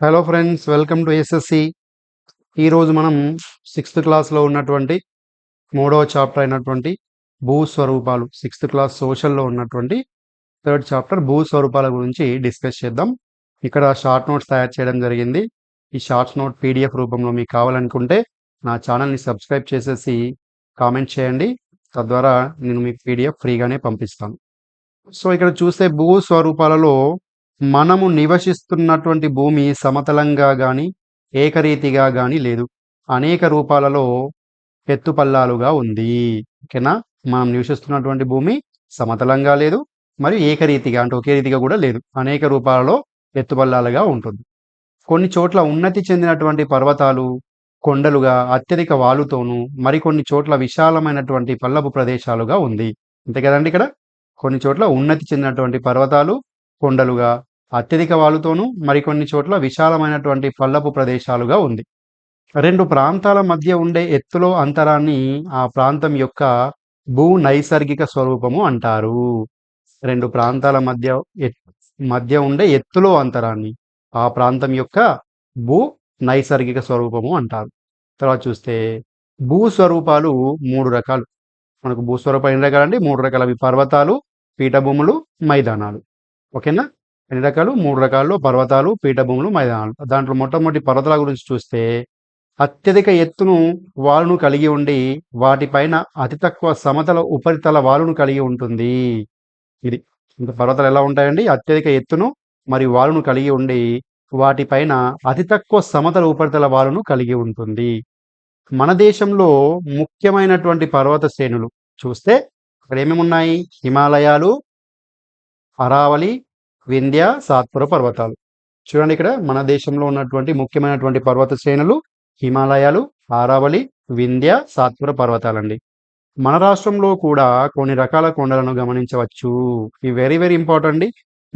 Hello friends welcome to SSC ఈరోజు మనం sixth క్లాస్లో ఉన్నటువంటి మూడవ చాప్టర్ అయినటువంటి భూస్వరూపాలు సిక్స్త్ క్లాస్ సోషల్లో ఉన్నటువంటి థర్డ్ చాప్టర్ భూస్వరూపాల గురించి డిస్కస్ చేద్దాం. ఇక్కడ షార్ట్ నోట్స్ తయారు చేయడం జరిగింది. ఈ షార్ట్ నోట్ పీడిఎఫ్ రూపంలో మీకు కావాలనుకుంటే నా ఛానల్ని సబ్స్క్రైబ్ చేసేసి కామెంట్ చేయండి. తద్వారా నేను మీకు పీడిఎఫ్ ఫ్రీగానే పంపిస్తాను. సో ఇక్కడ చూస్తే భూ స్వరూపాలలో మనము నివసిస్తున్నటువంటి భూమి సమతలంగా కానీ ఏకరీతిగా కానీ లేదు. అనేక రూపాలలో ఎత్తుపల్లాలుగా ఉంది. ఓకేనా? మనం నివసిస్తున్నటువంటి భూమి సమతలంగా లేదు మరియు ఏకరీతిగా అంటే ఒకే రీతిగా కూడా లేదు. అనేక రూపాలలో ఎత్తుపల్లాలుగా ఉంటుంది. కొన్ని చోట్ల ఉన్నతి చెందినటువంటి పర్వతాలు కొండలుగా అత్యధిక వాలుతోనూ మరికొన్ని చోట్ల విశాలమైనటువంటి పల్లపు ప్రదేశాలుగా ఉంది. అంతే కదండి ఇక్కడ? కొన్ని చోట్ల ఉన్నతి చెందినటువంటి పర్వతాలు కొండలుగా అత్యధిక వాలుతోనూ మరికొన్ని చోట్ల విశాలమైనటువంటి పల్లపు ప్రదేశాలుగా ఉంది. రెండు ప్రాంతాల మధ్య ఉండే ఎత్తులో అంతరాన్ని ఆ ప్రాంతం యొక్క భూ నైసర్గిక స్వరూపము అంటారు. రెండు ప్రాంతాల మధ్య మధ్య ఉండే ఎత్తులో అంతరాన్ని ఆ ప్రాంతం యొక్క భూ నైసర్గిక స్వరూపము అంటారు. తర్వాత చూస్తే భూ స్వరూపాలు మూడు రకాలు. మనకు భూస్వరూపాలు ఎన్ని రకాలండి మూడు రకాలవి పర్వతాలు పీఠభూములు మైదానాలు. ఓకేనా? ఎన్ని రకాలు? మూడు రకాల్లో పర్వతాలు పీఠభూములు మైదానాలు. దాంట్లో మొట్టమొదటి పర్వతాల గురించి చూస్తే అత్యధిక ఎత్తును వాలును కలిగి ఉండి వాటిపైన అతి తక్కువ సమతల ఉపరితల వాలును కలిగి ఉంటుంది. ఇది. ఇంకా పర్వతాలు ఎలా ఉంటాయండి? అత్యధిక ఎత్తును మరియు వాలును కలిగి ఉండి వాటిపైన అతి తక్కువ సమతల ఉపరితల వాలును కలిగి ఉంటుంది. మన దేశంలో ముఖ్యమైనటువంటి పర్వత శ్రేణులు చూస్తే అక్కడ ఏమేమి ఉన్నాయి హిమాలయాలు అరావళి వింధ్య సాత్పుర పర్వతాలు. చూడండి ఇక్కడ మన దేశంలో ఉన్నటువంటి ముఖ్యమైనటువంటి పర్వత శ్రేణులు హిమాలయాలు ఆరావళి వింధ్య సాత్పుర పర్వతాలండి. మన రాష్ట్రంలో కూడా కొన్ని రకాల కొండలను గమనించవచ్చు. ఇవి వెరీ వెరీ ఇంపార్టెంట్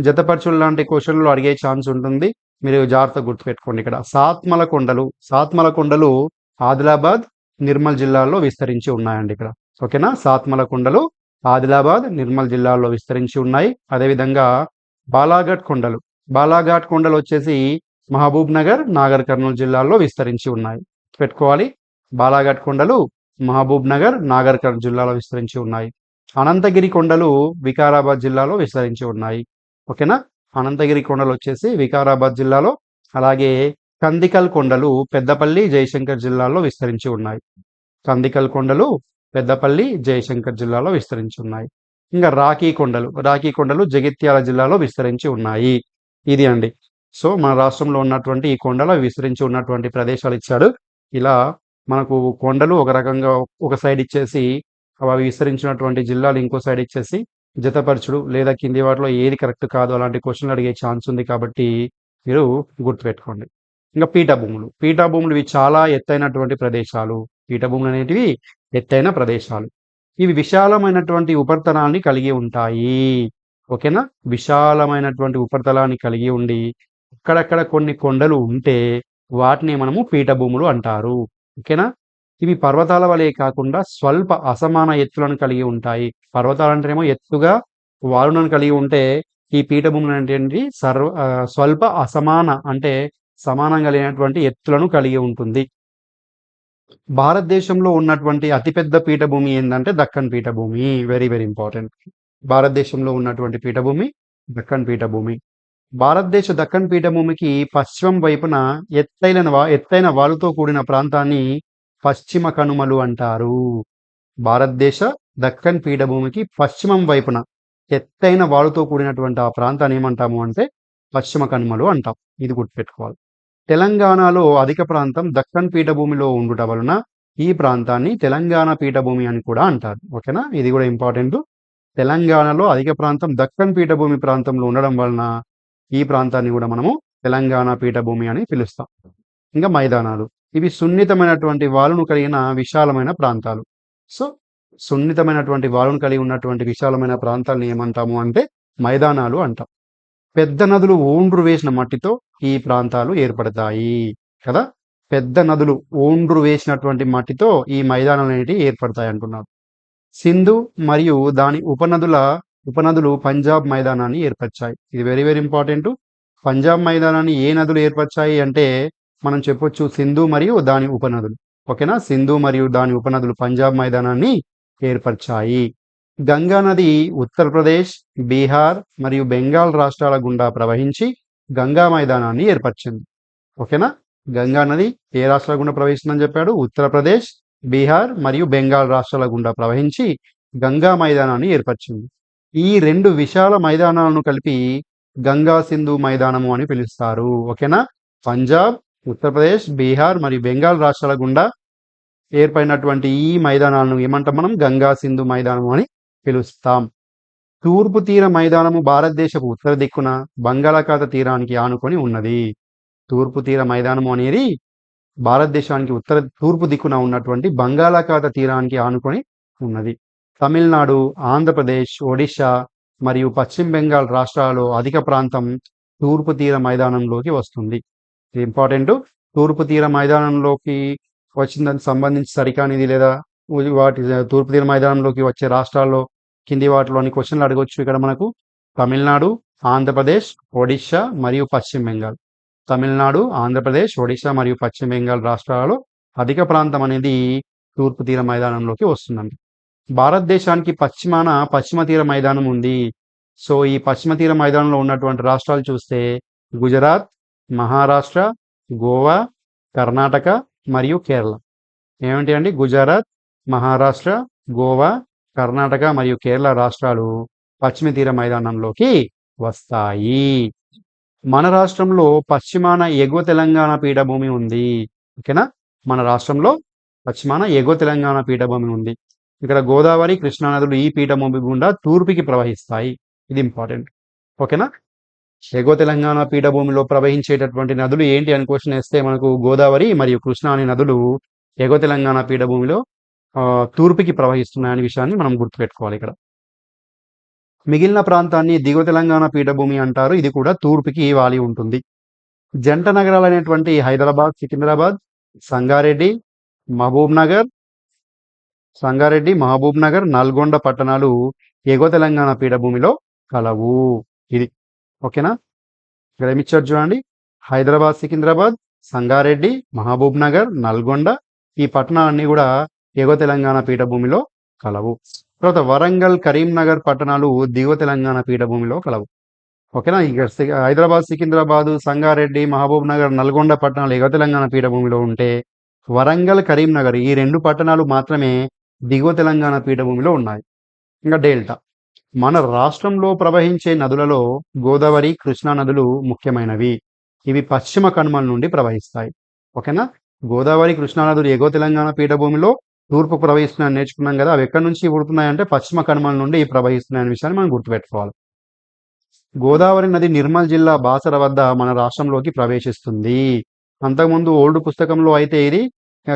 జతపరచులు లాంటి క్వశ్చన్లు అడిగే ఛాన్స్ ఉంటుంది. మీరు జాగ్రత్తగా గుర్తుపెట్టుకోండి ఇక్కడ. సాత్మల కొండలు సాత్మల కొండలు ఆదిలాబాద్ నిర్మల్ జిల్లాల్లో విస్తరించి ఉన్నాయండి ఇక్కడ. ఓకేనా? సాత్మల కొండలు ఆదిలాబాద్ నిర్మల్ జిల్లాల్లో విస్తరించి ఉన్నాయి. అదేవిధంగా బాలాఘాట్ కొండలు. బాలాఘాట్ కొండలు వచ్చేసి మహబూబ్ నగర్ నాగర్ కర్నూలు జిల్లాల్లో విస్తరించి ఉన్నాయి. పెట్టుకోవాలి. బాలాఘాట్ కొండలు మహబూబ్ నగర్ నాగర్ కర్నూలు జిల్లాలో విస్తరించి ఉన్నాయి. అనంతగిరి కొండలు వికారాబాద్ జిల్లాలో విస్తరించి ఉన్నాయి. ఓకేనా? అనంతగిరి కొండలు వచ్చేసి వికారాబాద్ జిల్లాలో అలాగే కందికల్ కొండలు పెద్దపల్లి జయశంకర్ జిల్లాలో విస్తరించి ఉన్నాయి. కందికల్ కొండలు పెద్దపల్లి జయశంకర్ జిల్లాలో విస్తరించి ఉన్నాయి. ఇంకా రాఖీ కొండలు రాఖీ కొండలు జగిత్యాల జిల్లాలో విస్తరించి ఉన్నాయి. ఇది అండి. సో మన రాష్ట్రంలో ఉన్నటువంటి ఈ కొండలు విస్తరించి ఉన్నటువంటి ప్రదేశాలు ఇచ్చాడు. ఇలా మనకు కొండలు ఒక రకంగా ఒక సైడ్ ఇచ్చేసి అవి విస్తరించినటువంటి జిల్లాలు ఇంకో సైడ్ ఇచ్చేసి జతపరచుడు లేదా కింది వాటిలో ఏది కరెక్ట్ కాదు అలాంటి క్వశ్చన్లు అడిగే ఛాన్స్ ఉంది కాబట్టి మీరు గుర్తుపెట్టుకోండి. ఇంకా పీఠభూములు. పీఠభూములు ఇవి చాలా ఎత్తైనటువంటి ప్రదేశాలు. పీఠభూములు అనేటివి ఎత్తైన ప్రదేశాలు. ఇవి విశాలమైనటువంటి ఉపరితలాన్ని కలిగి ఉంటాయి. ఓకేనా? విశాలమైనటువంటి ఉపరితలాన్ని కలిగి ఉండి అక్కడక్కడ కొన్ని కొండలు ఉంటే వాటిని మనము పీఠభూములు అంటారు. ఓకేనా? ఇవి పర్వతాల వలె కాకుండా స్వల్ప అసమాన ఎత్తులను కలిగి ఉంటాయి. పర్వతాలు అంటేనేమో ఎత్తుగా వాలులను కలిగి ఉంటే ఈ పీఠభూములు అంటే సర్వ స్వల్ప అసమాన అంటే సమానంగా లేనటువంటి ఎత్తులను కలిగి ఉంటుంది. భారతదేశంలో ఉన్నటువంటి అతిపెద్ద పీఠభూమి ఏంటంటే దక్కన్ పీఠభూమి. వెరీ వెరీ ఇంపార్టెంట్ భారతదేశంలో ఉన్నటువంటి పీఠభూమి దక్కన్ పీఠభూమి. భారతదేశ దక్కన్ పీఠభూమికి పశ్చిమం వైపున ఎత్తైన ఎత్తైన వాలుతో కూడిన ప్రాంతాన్ని పశ్చిమ కనుమలు అంటారు. భారతదేశ దక్కన్ పీఠభూమికి పశ్చిమం వైపున ఎత్తైన వాలుతో కూడినటువంటి ఆ ప్రాంతాన్ని ఏమంటాము అంటే పశ్చిమ కనుమలు అంటాం. ఇది గుర్తుపెట్టుకోవాలి. తెలంగాణలో అధిక ప్రాంతం దక్కన్ పీఠభూమిలో ఉండుట వలన ఈ ప్రాంతాన్ని తెలంగాణ పీఠభూమి అని కూడా అంటారు. ఓకేనా? ఇది కూడా ఇంపార్టెంట్. తెలంగాణలో అధిక ప్రాంతం దక్కన్ పీఠభూమి ప్రాంతంలో ఉండడం వలన ఈ ప్రాంతాన్ని కూడా మనము తెలంగాణ పీఠభూమి అని పిలుస్తాం. ఇంకా మైదానాలు. ఇవి సున్నితమైనటువంటి వాలును కలిగిన విశాలమైన ప్రాంతాలు. సో సున్నితమైనటువంటి వాలును కలిగి ఉన్నటువంటి విశాలమైన ప్రాంతాలను ఏమంటాము అంటే మైదానాలు అంటాం. పెద్ద నదులు ఊండ్రు వేసిన మట్టితో ఈ ప్రాంతాలు ఏర్పడతాయి కదా? పెద్ద నదులు ఓండ్రు వేసినటువంటి మట్టితో ఈ మైదానాలు అనేటివి ఏర్పడతాయి అంటున్నారు. సింధు మరియు దాని ఉపనదుల ఉపనదులు పంజాబ్ మైదానాన్ని ఏర్పరిచాయి. ఇది వెరీ వెరీ ఇంపార్టెంట్ పంజాబ్ మైదానాన్ని ఏ నదులు ఏర్పరిచాయి అంటే మనం చెప్పొచ్చు సింధు మరియు దాని ఉపనదులు. ఓకేనా? సింధు మరియు దాని ఉపనదులు పంజాబ్ మైదానాన్ని ఏర్పరిచాయి. గంగా నది ఉత్తరప్రదేశ్ బీహార్ మరియు బెంగాల్ రాష్ట్రాల గుండా ప్రవహించి గంగా మైదానాన్ని ఏర్పరిచింది. ఓకేనా? గంగా నది ఏ రాష్ట్రాల గుండా ప్రవహిస్తుందని చెప్పాడు? ఉత్తరప్రదేశ్ బీహార్ మరియు బెంగాల్ రాష్ట్రాల గుండా ప్రవహించి గంగా మైదానాన్ని ఏర్పరిచింది. ఈ రెండు విశాల మైదానాలను కలిపి గంగా సింధు మైదానము అని పిలుస్తారు. ఓకేనా? పంజాబ్ ఉత్తరప్రదేశ్ బీహార్ మరియు బెంగాల్ రాష్ట్రాల గుండా ఏర్పడినటువంటి ఈ మైదానాలను ఏమంటాం మనం? గంగా సింధు మైదానం అని పిలుస్తాం. తూర్పు తీర మైదానము భారతదేశపు ఉత్తర దిక్కున బంగాళాఖాత తీరానికి ఆనుకొని ఉన్నది. తూర్పు తీర మైదానము అనేది భారతదేశానికి ఉత్తర తూర్పు దిక్కున ఉన్నటువంటి బంగాళాఖాత తీరానికి ఆనుకొని ఉన్నది. తమిళనాడు ఆంధ్రప్రదేశ్ ఒడిశా మరియు పశ్చిమ బెంగాల్ రాష్ట్రాలలో అధిక ప్రాంతం తూర్పు తీర మైదానంలోకి వస్తుంది. ఇది ఇంపార్టెంట్. తూర్పు తీర మైదానంలోకి వచ్చిన దానికి సంబంధించి సరికానిది లేదా వాటి తూర్పు తీర మైదానంలోకి వచ్చే రాష్ట్రాల్లో కింది వాటిలోని క్వశ్చన్లు అడగవచ్చు ఇక్కడ మనకు. తమిళనాడు ఆంధ్రప్రదేశ్ ఒడిశా మరియు పశ్చిమ బెంగాల్. తమిళనాడు ఆంధ్రప్రదేశ్ ఒడిశా మరియు పశ్చిమ బెంగాల్ రాష్ట్రాలలో అధిక ప్రాంతం అనేది తూర్పు తీర మైదానంలోకి వస్తుందండి. భారతదేశానికి పశ్చిమాన పశ్చిమ తీర మైదానం ఉంది. సో ఈ పశ్చిమ తీర మైదానంలో ఉన్నటువంటి రాష్ట్రాలు చూస్తే గుజరాత్ మహారాష్ట్ర గోవా కర్ణాటక మరియు కేరళ. ఏమిటి అండి? గుజరాత్ మహారాష్ట్ర గోవా కర్ణాటక మరియు కేరళ రాష్ట్రాలు పశ్చిమ తీర మైదానంలోకి వస్తాయి. మన రాష్ట్రంలో పశ్చిమాన ఎగువ తెలంగాణ పీఠభూమి ఉంది. ఓకేనా? మన రాష్ట్రంలో పశ్చిమాన ఎగువ తెలంగాణ పీఠభూమి ఉంది. ఇక్కడ గోదావరి కృష్ణా నదులు ఈ పీఠభూమి గుండా తూర్పుకి ప్రవహిస్తాయి. ఇది ఇంపార్టెంట్. ఓకేనా? ఎగువ తెలంగాణ పీఠభూమిలో ప్రవహించేటటువంటి నదులు ఏంటి అని క్వశ్చన్ వేస్తే మనకు గోదావరి మరియు కృష్ణా అనే నదులు ఎగువ తెలంగాణ పీఠభూమిలో తూర్పుకి ప్రవహిస్తున్నాయనే విషయాన్ని మనం గుర్తుపెట్టుకోవాలి ఇక్కడ. మిగిలిన ప్రాంతాన్ని దిగువ తెలంగాణ పీఠభూమి అంటారు. ఇది కూడా తూర్పుకి వాలి ఉంటుంది. జంట నగరాలు అనేటువంటి హైదరాబాద్ సికింద్రాబాద్ సంగారెడ్డి మహబూబ్ నగర్ సంగారెడ్డి మహబూబ్ నగర్ నల్గొండ పట్టణాలు ఎగువ తెలంగాణ పీఠభూమిలో కలవు. ఇది. ఓకేనా? ఇక్కడ ఇచ్చారు చూడండి. హైదరాబాద్ సికింద్రాబాద్ సంగారెడ్డి మహబూబ్ నగర్ నల్గొండ ఈ పట్టణాలన్నీ కూడా ఎగువ తెలంగాణ పీఠభూమిలో కలవు. తర్వాత వరంగల్ కరీంనగర్ పట్టణాలు దిగువ తెలంగాణ పీఠభూమిలో కలవు. ఓకేనా? ఇక హైదరాబాద్ సికింద్రాబాదు సంగారెడ్డి మహబూబ్ నగర్ నల్గొండ పట్టణాలు ఎగువ తెలంగాణ పీఠభూమిలో ఉంటే వరంగల్ కరీంనగర్ ఈ రెండు పట్టణాలు మాత్రమే దిగువ తెలంగాణ పీఠభూమిలో ఉన్నాయి. ఇంకా డెల్టా. మన రాష్ట్రంలో ప్రవహించే నదులలో గోదావరి కృష్ణా నదులు ముఖ్యమైనవి. ఇవి పశ్చిమ కనుమల నుండి ప్రవహిస్తాయి. ఓకేనా? గోదావరి కృష్ణా నదులు ఎగువ తెలంగాణ పీఠభూమిలో తూర్పు ప్రవహిస్తున్నాయని నేర్చుకున్నాం కదా అవి ఎక్కడి నుంచి పుడుతున్నాయంటే పశ్చిమ కనుమల నుండి ప్రవహిస్తున్నాయనే విషయాన్ని మనం గుర్తుపెట్టుకోవాలి. గోదావరి నది నిర్మల్ జిల్లా బాసర వద్ద మన రాష్ట్రంలోకి ప్రవేశిస్తుంది. అంతకుముందు ఓల్డ్ పుస్తకంలో అయితే ఇది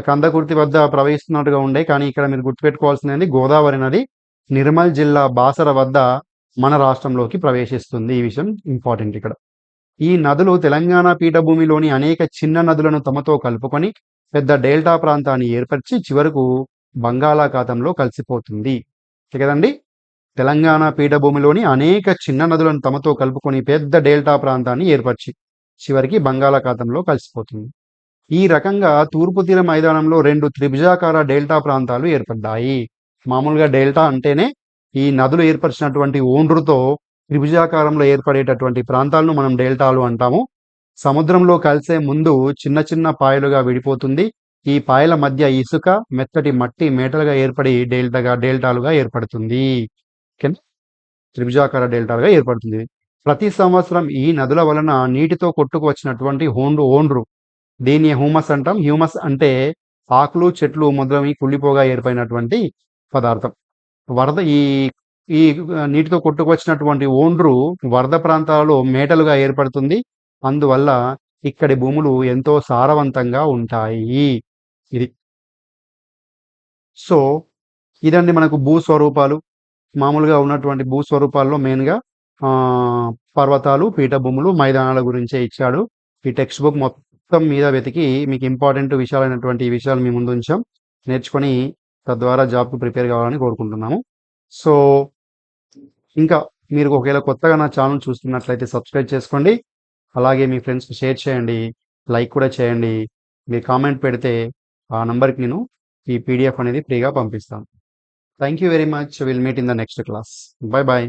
కందకుర్తి వద్ద ప్రవహిస్తున్నట్టుగా ఉండే కానీ ఇక్కడ మీరు గుర్తుపెట్టుకోవాల్సింది గోదావరి నది నిర్మల్ జిల్లా బాసర వద్ద మన రాష్ట్రంలోకి ప్రవేశిస్తుంది. ఈ విషయం ఇంపార్టెంట్ ఇక్కడ. ఈ నదులు తెలంగాణ పీఠభూమిలోని అనేక చిన్న నదులను తమతో కలుపుకొని పెద్ద డెల్టా ప్రాంతాన్ని ఏర్పరిచి చివరకు బంగాళాఖాతంలో కలిసిపోతుంది. కదండి? తెలంగాణ పీఠభూమిలోని అనేక చిన్న నదులను తమతో కలుపుకొని పెద్ద డెల్టా ప్రాంతాన్ని ఏర్పరిచి చివరికి బంగాళాఖాతంలో కలిసిపోతుంది. ఈ రకంగా తూర్పు తీర మైదానంలో రెండు త్రిభుజాకార డెల్టా ప్రాంతాలు ఏర్పడ్డాయి. మామూలుగా డెల్టా అంటేనే ఈ నదులు ఏర్పరిచినటువంటి ఓండ్రుతో త్రిభుజాకారంలో ఏర్పడేటటువంటి ప్రాంతాలను మనం డెల్టాలు అంటాము. సముద్రంలో కలిసే ముందు చిన్న చిన్న పాయలుగా విడిపోతుంది. ఈ పాయల మధ్య ఇసుక మెత్తటి మట్టి మేటలుగా ఏర్పడి డెల్టాగా డెల్టాలుగా ఏర్పడుతుంది. ఓకేనా? త్రిభుజాకార డెల్టాలుగా ఏర్పడుతుంది. ప్రతి సంవత్సరం ఈ నదుల వలన నీటితో కొట్టుకు వచ్చినటువంటి హోండ్రు ఓండ్రు. దీన్ని హ్యూమస్ అంటాం. హ్యూమస్ అంటే ఆకులు చెట్లు మొదలవి కుళ్ళిపోగా ఏర్పడినటువంటి పదార్థం. వరద ఈ ఈ నీటితో కొట్టుకు వచ్చినటువంటి ఓండ్రు వరద ప్రాంతాలలో మేటలుగా ఏర్పడుతుంది. అందువల్ల ఇక్కడి భూములు ఎంతో సారవంతంగా ఉంటాయి. ఇది. సో ఇదండి మనకు భూస్వరూపాలు. మామూలుగా ఉన్నటువంటి భూస్వరూపాల్లో మెయిన్గా ఆ, పర్వతాలు పీఠభూములు మైదానాల గురించే ఇచ్చాడు. ఈ టెక్స్ట్ బుక్ మొత్తం మీద వెతికి మీకు ఇంపార్టెంట్ విషయాలైనటువంటి ఈ విషయాలు మీ ముందు ఉంచాం. నేర్చుకొని తద్వారా జాబ్కి ప్రిపేర్ కావాలని కోరుకుంటున్నాము. సో ఇంకా మీరు ఒకవేళ కొత్తగా నా ఛానల్ చూస్తున్నట్లయితే సబ్స్క్రైబ్ చేసుకోండి. అలాగే మీ ఫ్రెండ్స్కి షేర్ చేయండి లైక్ కూడా చేయండి. మీరు కామెంట్ పెడితే ఆ నంబర్కి నేను ఈ పీడిఎఫ్ అనేది ఫ్రీగా పంపిస్తాను thank you very much. Will meet in the next class. Bye bye